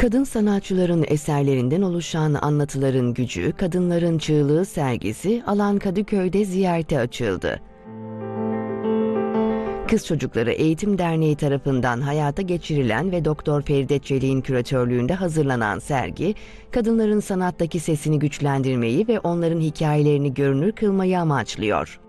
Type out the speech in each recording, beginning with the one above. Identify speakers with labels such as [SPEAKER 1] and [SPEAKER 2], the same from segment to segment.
[SPEAKER 1] Kadın sanatçıların eserlerinden oluşan Anlatıların Gücü, Kadınların Çığlığı sergisi Alan Kadıköy'de ziyarete açıldı. Kız Çocukları Eğitim Derneği tarafından hayata geçirilen ve Doktor Feride Çelik'in küratörlüğünde hazırlanan sergi, kadınların sanattaki sesini güçlendirmeyi ve onların hikayelerini görünür kılmayı amaçlıyor.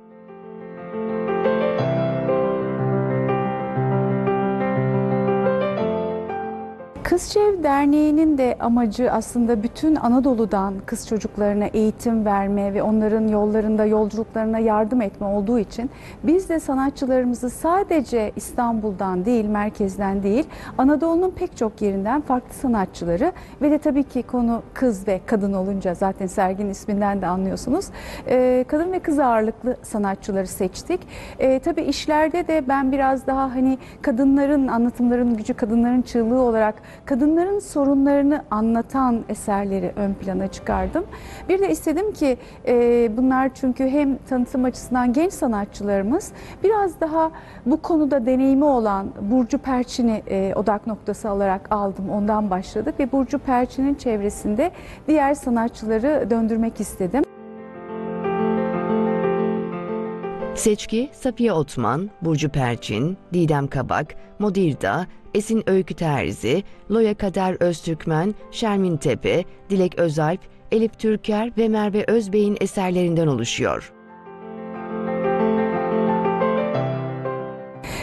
[SPEAKER 2] Kızçev Derneği'nin de amacı aslında bütün Anadolu'dan kız çocuklarına eğitim verme ve onların yollarında yolculuklarına yardım etme olduğu için biz de sanatçılarımızı sadece İstanbul'dan değil, merkezden değil, Anadolu'nun pek çok yerinden farklı sanatçıları ve de tabii ki konu kız ve kadın olunca zaten serginin isminden de anlıyorsunuz. Ee, kadın ve kız ağırlıklı sanatçıları seçtik. Ee, tabii işlerde de ben biraz daha hani kadınların anlatımların gücü, kadınların çığlığı olarak kadınların sorunlarını anlatan eserleri ön plana çıkardım. Bir de istedim ki e, bunlar çünkü hem tanıtım açısından genç sanatçılarımız biraz daha bu konuda deneyimi olan Burcu Perçin'i e, odak noktası alarak aldım. Ondan başladık ve Burcu Perçin'in çevresinde diğer sanatçıları döndürmek istedim.
[SPEAKER 1] Seçki, Safiye Otman, Burcu Perçin, Didem Kabak, Modirda, Esin Öykü Terzi, Loya Kader Öztürkmen, Şermin Tepe, Dilek Özalp, Elif Türker ve Merve Özbey'in eserlerinden oluşuyor.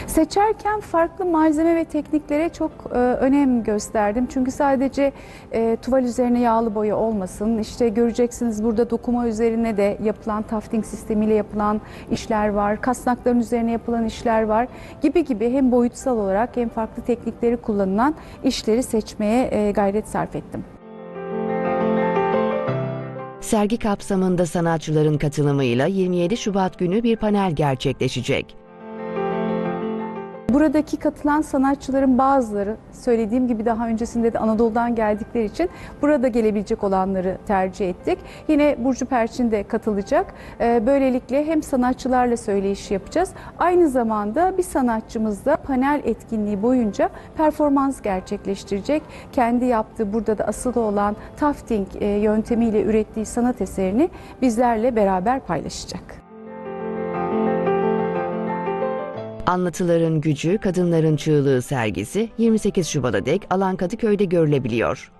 [SPEAKER 2] Seçerken farklı malzeme ve tekniklere çok e, önem gösterdim. Çünkü sadece e, tuval üzerine yağlı boya olmasın. İşte göreceksiniz burada dokuma üzerine de yapılan tafting sistemiyle yapılan işler var. Kasnakların üzerine yapılan işler var. Gibi gibi hem boyutsal olarak hem farklı teknikleri kullanılan işleri seçmeye e, gayret sarf ettim.
[SPEAKER 1] Sergi kapsamında sanatçıların katılımıyla 27 Şubat günü bir panel gerçekleşecek.
[SPEAKER 2] Buradaki katılan sanatçıların bazıları söylediğim gibi daha öncesinde de Anadolu'dan geldikleri için burada gelebilecek olanları tercih ettik. Yine Burcu Perçin de katılacak. Ee, Böylelikle hem sanatçılarla söyleyiş yapacağız. Aynı zamanda bir sanatçımız da panel etkinliği boyunca performans gerçekleştirecek. Kendi yaptığı burada da asılı olan tafting e, yöntemiyle ürettiği sanat eserini bizlerle beraber paylaşacak.
[SPEAKER 1] Anlatıların Gücü, Kadınların Çığlığı sergisi 28 Şubat'a dek Alan Kadıköy'de görülebiliyor.